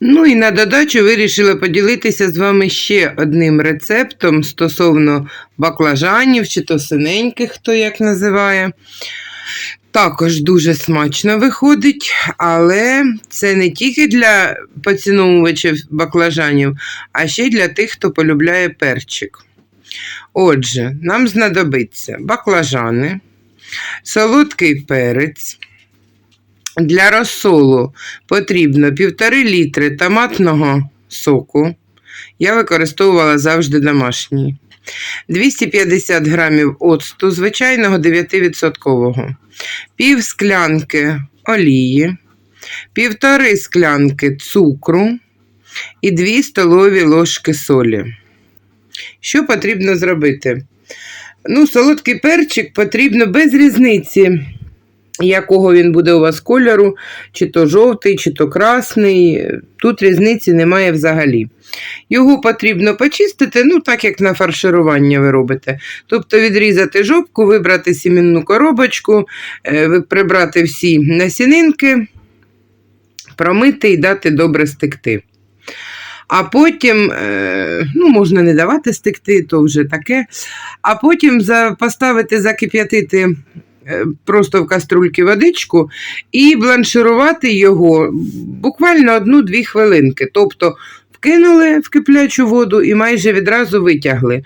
Ну і на додачу вирішила поділитися з вами ще одним рецептом стосовно баклажанів чи то синеньких, хто як називає. Також дуже смачно виходить, але це не тільки для поціновувачів баклажанів, а ще й для тих, хто полюбляє перчик. Отже, нам знадобиться баклажани, солодкий перець. Для розсолу потрібно 1,5 літри томатного соку. Я використовувала завжди домашній. 250 грамів оцту, звичайного 9%, пів склянки олії, півтори склянки цукру і 2 столові ложки солі. Що потрібно зробити? Ну, солодкий перчик потрібно без різниці якого він буде у вас кольору, чи то жовтий, чи то красний. Тут різниці немає взагалі. Його потрібно почистити, ну так як на фарширування ви робите. Тобто відрізати жопку, вибрати сімінну коробочку, е, прибрати всі насінинки, промити і дати добре стекти. А потім, е, ну, можна не давати стекти, то вже таке. А потім поставити закип'ятити просто в каструльки водичку і бланширувати його буквально одну-дві хвилинки. Тобто вкинули в киплячу воду і майже відразу витягли.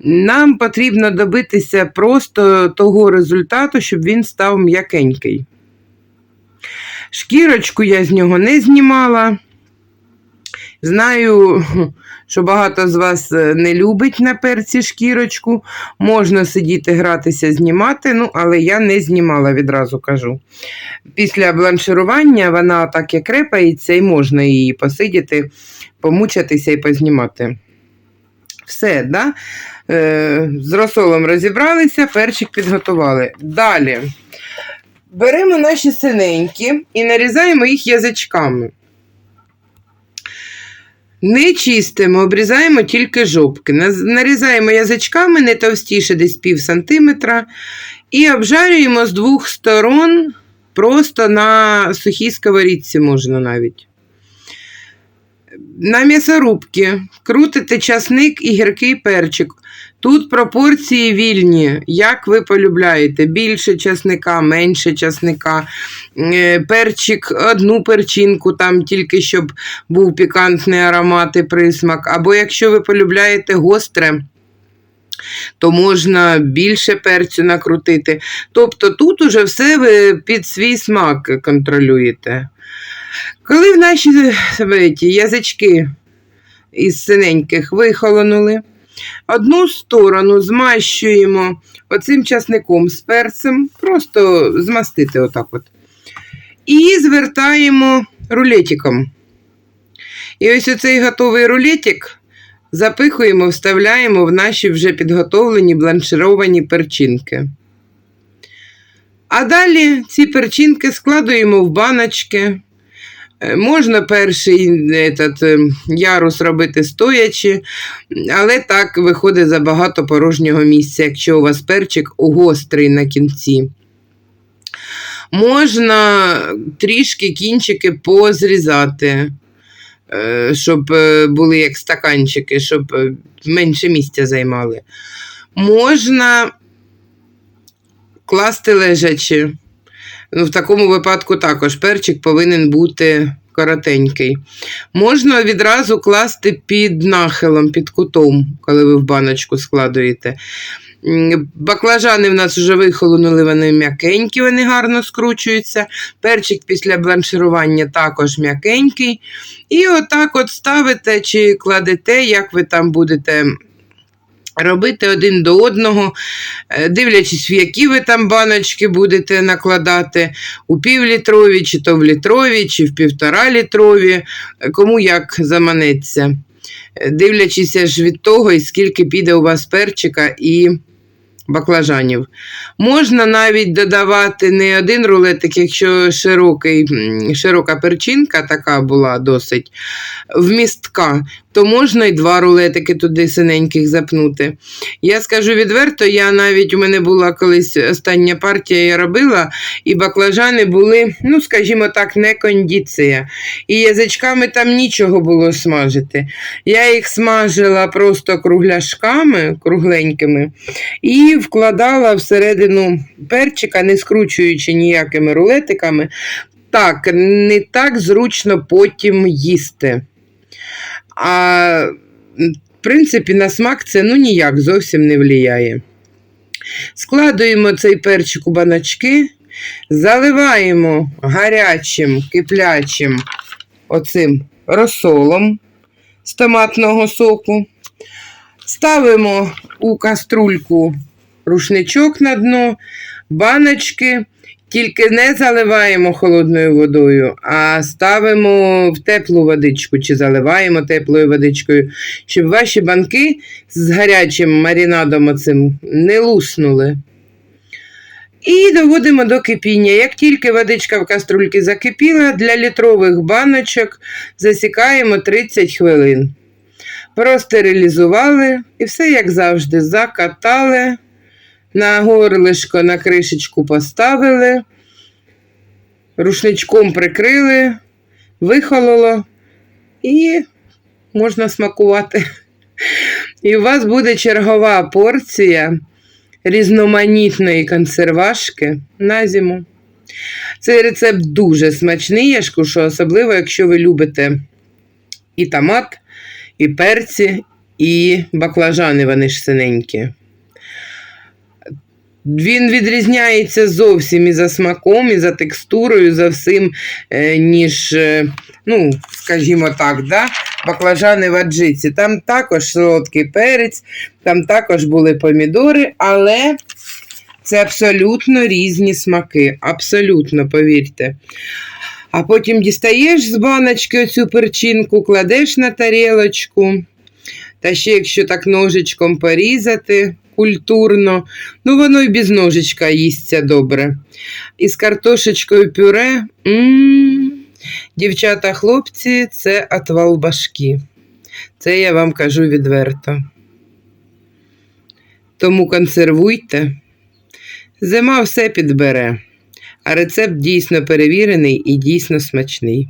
Нам потрібно добитися просто того результату, щоб він став м'якенький. Шкірочку я з нього не знімала. Знаю, що багато з вас е, не любить на перці шкірочку. Можна сидіти, гратися, знімати, ну, але я не знімала, відразу кажу. Після бланширування вона так як репається, і можна її посидіти, помучатися і познімати. Все, да? Е, з розсолом розібралися, перчик підготували. Далі беремо наші синенькі і нарізаємо їх язичками. Не чистимо, обрізаємо тільки жопки. Нарізаємо язичками не товстіше десь пів сантиметра і обжарюємо з двох сторон, просто на сухій сковорідці можна навіть. На м'ясорубки крутите часник і гіркий перчик. Тут пропорції вільні, як ви полюбляєте. Більше часника, менше часника, е, перчик, одну перчинку, там тільки щоб був пікантний аромат і присмак. Або якщо ви полюбляєте гостре, то можна більше перцю накрутити. Тобто тут уже все ви під свій смак контролюєте. Коли в наші язички із синеньких вихолонули, Одну сторону змащуємо оцим часником з перцем, просто змастити отак от. І звертаємо рулетиком. І ось оцей готовий рулетик запихуємо, вставляємо в наші вже підготовлені бланшировані перчинки. А далі ці перчинки складуємо в баночки. Е, можна перший этот, е, ярус робити стоячи, але так виходить забагато порожнього місця, якщо у вас перчик гострий на кінці. Можна трішки кінчики позрізати, е, щоб були як стаканчики, щоб менше місця займали. Можна класти лежачи. Ну, В такому випадку також перчик повинен бути коротенький. Можна відразу класти під нахилом, під кутом, коли ви в баночку складуєте. Баклажани в нас вже вихолонули, вони м'якенькі, вони гарно скручуються. Перчик після бланширування також м'якенький. І отак от ставите чи кладете, як ви там будете робити один до одного, е, дивлячись, в які ви там баночки будете накладати, у півлітрові, чи то в літрові, чи в півтора літрові, кому як заманеться. Е, дивлячись ж від того, і скільки піде у вас перчика і баклажанів. Можна навіть додавати не один рулетик, якщо широкий, широка перчинка така була досить вмістка, то можна й два рулетики туди синеньких запнути. Я скажу відверто, я навіть у мене була колись остання партія, я робила, і баклажани були, ну, скажімо так, не кондиція. І язичками там нічого було смажити. Я їх смажила просто кругляшками, кругленькими, і вкладала всередину перчика, не скручуючи ніякими рулетиками. Так, не так зручно потім їсти. А в принципі, на смак це ну ніяк зовсім не впливає. Складуємо цей перчик у баночки, заливаємо гарячим, киплячим оцим розсолом з томатного соку. Ставимо у каструльку рушничок на дно, баночки, тільки не заливаємо холодною водою, а ставимо в теплу водичку чи заливаємо теплою водичкою, щоб ваші банки з гарячим маринадом оцим не луснули. І доводимо до кипіння. Як тільки водичка в каструльці закипіла, для літрових баночок засікаємо 30 хвилин. Простерилізували і все, як завжди, закатали, на горлишко, на кришечку поставили, рушничком прикрили, вихололо і можна смакувати. І у вас буде чергова порція різноманітної консервашки на зиму. Цей рецепт дуже смачний, я ж кажу, особливо, якщо ви любите і томат, і перці, і баклажани, вони ж синенькі. Він відрізняється зовсім і за смаком, і за текстурою, і за всім, е, ніж, е, ну, скажімо так, да? баклажани в аджиці. Там також солодкий перець, там також були помідори, але це абсолютно різні смаки. Абсолютно, повірте. А потім дістаєш з баночки оцю перчинку, кладеш на тарілочку. Та ще, якщо так ножичком порізати культурно, ну воно і без ножичка їсться добре. І з картошечкою пюре. м Дівчата, хлопці, це отвал башки. Це я вам кажу відверто. Тому консервуйте. Зима все підбере, а рецепт дійсно перевірений і дійсно смачний.